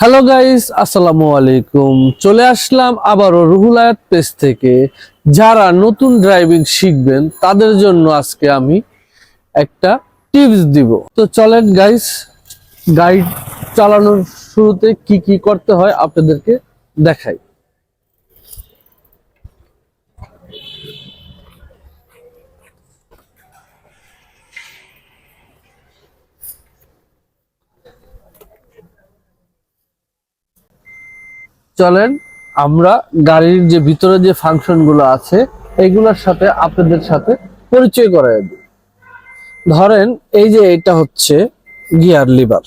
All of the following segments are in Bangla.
হ্যালো গাইস আসসালামু আলাইকুম চলে আসলাম আবারও রুহুল আয়াত পেজ থেকে। যারা নতুন ড্রাইভিং শিখবেন, তাদের জন্য আজকে আমি একটা টিপস দিব। তো চলেন গাইস গাইড চালানোর শুরুতে কি কি করতে হয় আপনাদেরকে দেখাই। চলেন, আমরা গাড়ির যে ভিতরে যে ফাংশনগুলো আছে, এগুলোর সাথে আপনাদের সাথে পরিচয় করাই দিই। ধরেন, এই যে এটা হচ্ছে গিয়ার লিভার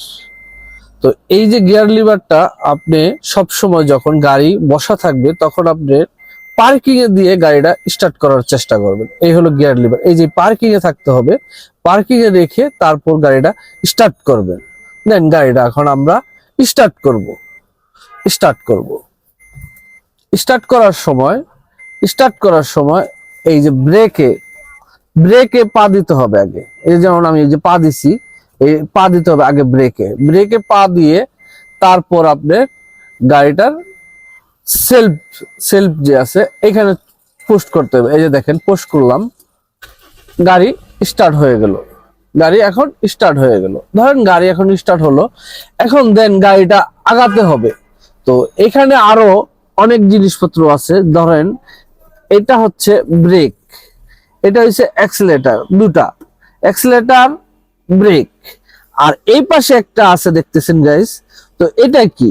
তো এই যে গিয়ার লিভারটা আপনি সব সময় যখন গাড়ি বসা থাকবে, তখন আপনি পার্কিং এ দিয়ে গাড়িটা স্টার্ট করার চেষ্টা করবেন। এই হলো গিয়ার লিভার এই যে পার্কিং এ থাকতে হবে পার্কিং এ রেখে তারপর গাড়িটা স্টার্ট করবেন। দেন গাড়িটা এখন আমরা স্টার্ট করব। স্টার্ট করব। স্টার্ট করার সময় স্টার্ট করার সময় এই যে ব্রেকে ব্রেকে পা দিতে হবে আগে। এই যেমন আমি এই যে পা দিছি, এই পা দিতে হবে আগে ব্রেকে ব্রেকে পা দিয়ে তারপর আপনার গাড়িটার সেলফ সেলফ যে আছে, এখানে পোস্ট করতে হবে। এই যে দেখেন পোস্ট করলাম, গাড়ি স্টার্ট হয়ে গেল। গাড়ি এখন স্টার্ট হয়ে গেল। ধরেন গাড়ি এখন স্টার্ট হলো, এখন দেন গাড়িটা আগাতে হবে। তো এখানে আরও অনেক জিনিসপত্র আছে। ধরেন, এটা হচ্ছে ব্রেক। এটা হচ্ছে অ্যাক্সিলেটার দুটা। Accelerator, break. আর এই পাশে একটা আছে, দেখতেছেন গাইস তো এটা কি?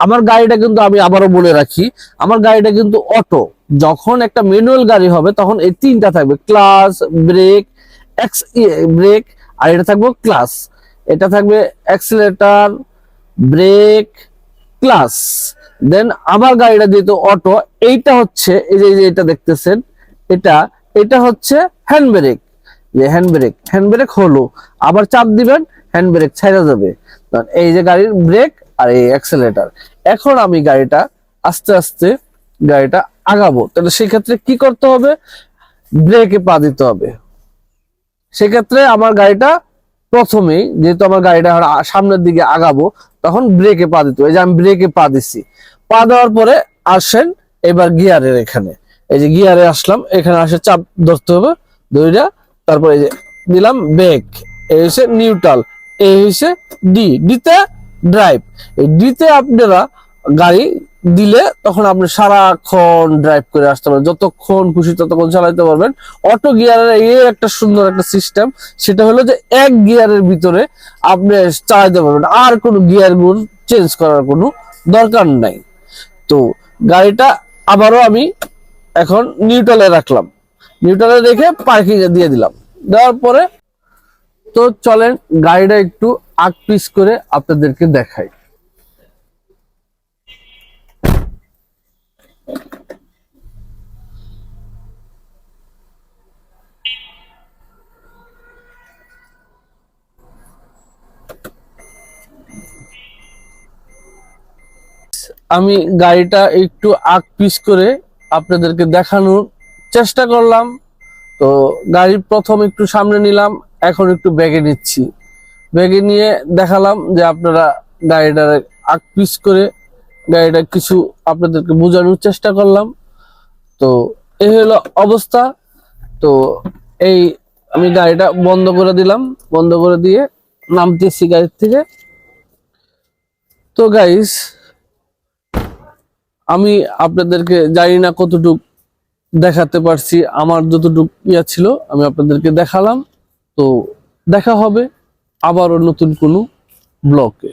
আমার গাড়িটা কিন্তু আমি আবারও বলে রাখি, আমার গাড়িটা কিন্তু অটো। যখন একটা ম্যানুয়াল গাড়ি হবে, তখন এই তিনটা থাকবে ক্লাস ব্রেক এক্স ব্রেক আর এটা থাকবে ক্লাস এটা থাকবে অ্যাক্সিলেটার ব্রেক ক্লাস দেন আমার গাড়িটা যেহেতু অটো এইটা হচ্ছে, এই যে এটা দেখতেছেন, এটা এটা হচ্ছে হ্যান্ড ব্রেক যে হ্যান্ড ব্রেক হ্যান্ড ব্রেক হলো, আবার চাপ দিবেন হ্যান্ড ব্রেক ছেড়ে যাবে। এই যে গাড়ির ব্রেক আর এই অ্যাক্সেলেটার এখন আমি গাড়িটা আস্তে আস্তে গাড়িটা আগাবো। তাহলে সেক্ষেত্রে কি করতে হবে? ব্রেকে পা দিতে হবে। সেক্ষেত্রে আমার গাড়িটা প্রথমেই যেহেতু আমার গাড়িটা সামনের দিকে আগাবো, তখন ব্রেকে পা দিতে এই যে আমি ব্রেকে পা দিছি। পা দেওয়ার পরে আসেন এবার গিয়ারের এখানে। এই যে গিয়ারে আসলাম, এখানে আসে চাপ ধরতে হবে দুইটা তারপরে এই যে দিলাম ব্রেক এই হচ্ছে নিউট্রাল এই হচ্ছে ডি ডিতে ড্রাইভ এই ডিতে আপনারা গাড়ি দিলে তখন আপনি সারাক্ষণ ড্রাইভ করে আসতে পারবেন। যতক্ষণ খুশি ততক্ষণ চালাতে পারবেন। অটো গিয়ারের এই একটা সুন্দর একটা সিস্টেম সেটা হলো যে এক গিয়ারের ভিতরে আপনি চালাতে পারবেন। আর কোনো গিয়ার গুণ চেঞ্জ করার কোনো দরকার নাই। তো গাড়িটা আবারও আমি এখন নিউট্রালে রাখলাম। নিউট্রালে রেখে পার্কিং এ দিয়ে দিলাম। দেওয়ার পরে তো চলেন গাড়িটা একটু আগ পিস করে আপনাদেরকে দেখাই। আমি গাড়িটা একটু আগ পিস করে আপনাদেরকে দেখানোর চেষ্টা করলাম। তো গাড়ি প্রথম একটু সামনে নিলাম, এখন একটু ব্যাগে নিচ্ছি। ব্যাগে নিয়ে দেখালাম যে আপনারা গাড়িটার আগ পিস করে গাড়িটা কিছু আপনাদেরকে বোঝানোর চেষ্টা করলাম। তো এই হলো অবস্থা। তো এই আমি গাড়িটা বন্ধ করে দিলাম, বন্ধ করে দিয়ে নামতেছি গাড়ির থেকে। তো গাইস আমি আপনাদেরকে জানি না কতটুক দেখাতে পারছি, আমার যতটুক ইয়া ছিল আমি আপনাদেরকে দেখালাম। তো দেখা হবে আবারও নতুন কোনো ব্লকে